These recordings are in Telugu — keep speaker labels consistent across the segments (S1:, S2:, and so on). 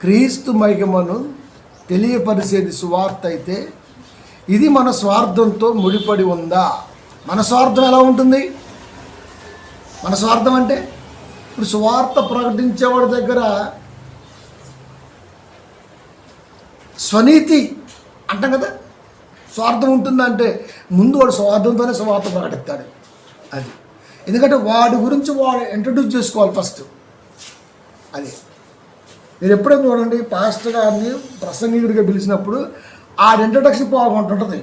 S1: క్రీస్తు మహిమను తెలియపరిచేది సువార్త అయితే ఇది మన స్వార్థంతో ముడిపడి ఉందా? మన స్వార్థం ఎలా ఉంటుంది? మన స్వార్థం అంటే ఇప్పుడు సువార్త ప్రకటించేవాడి దగ్గర స్వనీతి అంటాం కదా? స్వార్థం ఉంటుందంటే ముందు వాడు స్వార్థంతోనే స్వార్థం ప్రకటిస్తాడు. అది. ఎందుకంటే వాడి గురించి వాడు ఇంట్రడ్యూస్ చేసుకోవాలి ఫస్ట్ అది. మీరు ఎప్పుడైనా చూడండి పాస్టర్ గారిని ప్రసంగికుడిగా పిలిచినప్పుడు ఆ ఇంట్రడక్షన్ బాగుంటుంటుంది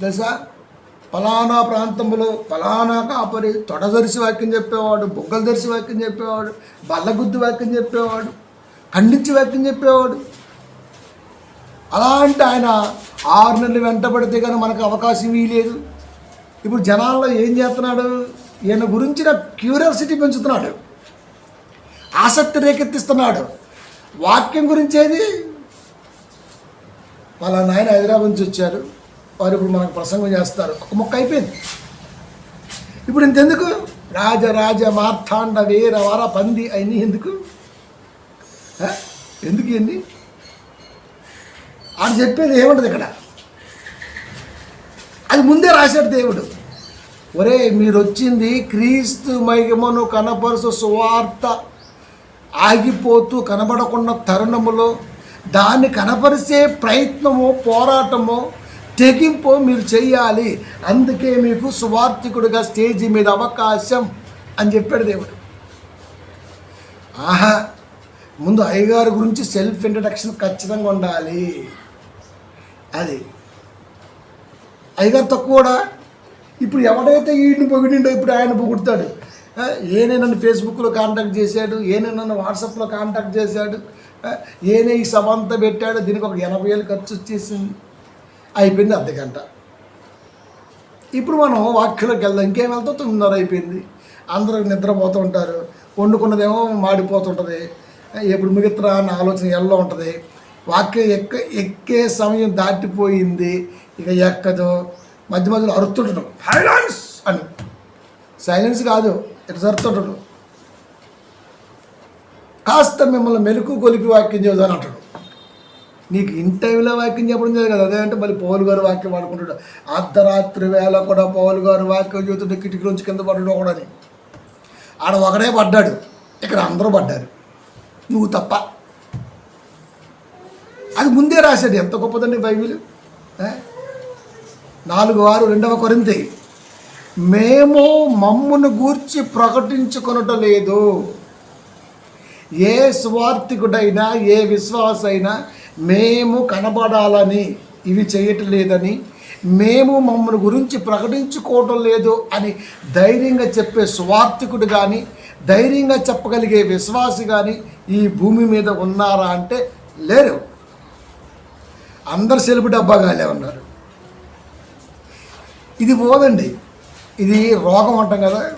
S1: తెలుసా? ఫలానా ప్రాంతంలో ఫలానా కాపరి తొడదరిసి వాక్యం చెప్పేవాడు బొగ్గలు దరిసి వాక్యం చెప్పేవాడు బల్లగుద్దు వాక్యం చెప్పేవాడు ఖండించి వాక్యం చెప్పేవాడు. అలాంటి ఆయన ఆరు నెలలు వెంటబడితే కానీ మనకు అవకాశం లేదు ఇప్పుడు జనాల్లో ఏం చేస్తున్నాడు? ఈయన గురించిన క్యూరియాసిటీ పెంచుతున్నాడు. ఆసక్తి రేకెత్తిస్తున్నాడు. వాక్యం గురించి వాళ్ళ నాయన హైదరాబాద్ నుంచి వచ్చారు. వారు ఇప్పుడు మనకు ప్రసంగం చేస్తారు. ఒక మొక్క అయిపోయింది. ఇప్పుడు ఇంతెందుకు? రాజ రాజ మార్తాండ వీర వర పంది అన్నీ ఎందుకు? ఎందుకు ఇవన్నీ ఆయన చెప్పేది ఏముంటుంది ఇక్కడ? అది ముందే రాశాడు దేవుడు. ఒరే మీరు వచ్చింది క్రీస్తు మహిమను కనపరుసు సువార్త. ఆగిపోతూ కనబడకున్న తరుణములో దాన్ని కనపరిచే ప్రయత్నము పోరాటము తెగింపు మీరు చేయాలి. అందుకే మీకు సువార్థికుడిగా స్టేజి మీద అవకాశం అని చెప్పాడు దేవుడు. ఆహా ముందు అయ్యగారి గురించి సెల్ఫ్ ఇంట్రడక్షన్ ఖచ్చితంగా ఉండాలి. అది. అయ్యగారితో కూడా ఇప్పుడు ఎవడైతే ఈయన్ని పొగిడిండో ఇప్పుడు ఆయన పొగుడతాడు. ఏనే నన్ను ఫేస్బుక్లో కాంటాక్ట్ చేశాడు ఏనే నన్ను వాట్సాప్లో కాంటాక్ట్ చేశాడు ఏనే ఈ సభ అంతా పెట్టాడు దీనికి ఒక ఎనభై వేలు ఖర్చు వచ్చేసింది. అయిపోయింది అర్ధగంట ఇప్పుడు మనం వాక్యలోకి వెళ్దాం. ఇంకేం వెళ్తాం? తొమ్మిదిన్నర అయిపోయింది. అందరూ నిద్రపోతూ ఉంటారు. వండుకున్నదేమో మాడిపోతుంటుంది. ఎప్పుడు మిగతా అన్న ఆలోచన ఎల్లో ఉంటుంది. వాక్యం ఎక్క ఎక్కే సమయం దాటిపోయింది. ఇక ఎక్కదు. మధ్య మధ్యలో అరుస్తుంటాడు సైలెన్స్ అని. సైలెన్స్ కాదు. ఇటు జరుతుంటాడు కాస్త మిమ్మల్ని మెలకు కొలిపి వాక్యం చేద్దాం అంటాడు. నీకు ఇన్ టైంలో వాక్యం చెప్పడం లేదు కదా అదే అంటే మళ్ళీ పౌలు గారు వాక్యం వాడుకుంటాడు. అర్ధరాత్రి వేళ కూడా పౌలు గారు వాక్యం చూస్తుంటే కిటికీలోంచి కింద పడ్డాడు ఒకడని. ఆడ ఒకడే పడ్డాడు. ఇక్కడ అందరూ పడ్డారు. నువ్వు తప్ప. అది ముందే రాశాడు. ఎంత గొప్పదండి బైబిల్? నాలుగు వారు రెండవ కొరింతే. మేము మమ్మును గూర్చి ప్రకటించుకొనట లేదు. ఏ స్వార్థికుడైనా ఏ విశ్వాసైనా మేము కనబడాలని ఇవి చేయటం లేదని మేము మమ్మల్ని గురించి ప్రకటించుకోవటం లేదు అని ధైర్యంగా చెప్పే స్వార్థికుడు కానీ ధైర్యంగా చెప్పగలిగే విశ్వాసి కానీ ఈ భూమి మీద ఉన్నారా అంటే లేరు. అందరు సెలుపు డబ్బాగాలే ఉన్నారు. ఇది పోదండి. ఇది రోగం అంటాం కదా.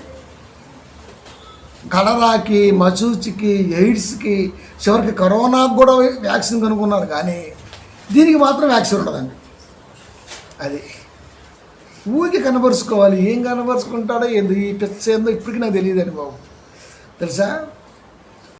S1: కలరాకి మసూచికి ఎయిడ్స్కి చివరికి కరోనాకు కూడా వ్యాక్సిన్ కనుక్కున్నారు కానీ దీనికి మాత్రం వ్యాక్సిన్ ఉండదండి. అది ఊరికి కనబరుచుకోవాలి. ఏం కనబరుచుకుంటాడో ఏంది ఈ పిచ్చ ఏందో ఇప్పటికీ నాకు తెలియదండి బాబు. తెలుసా?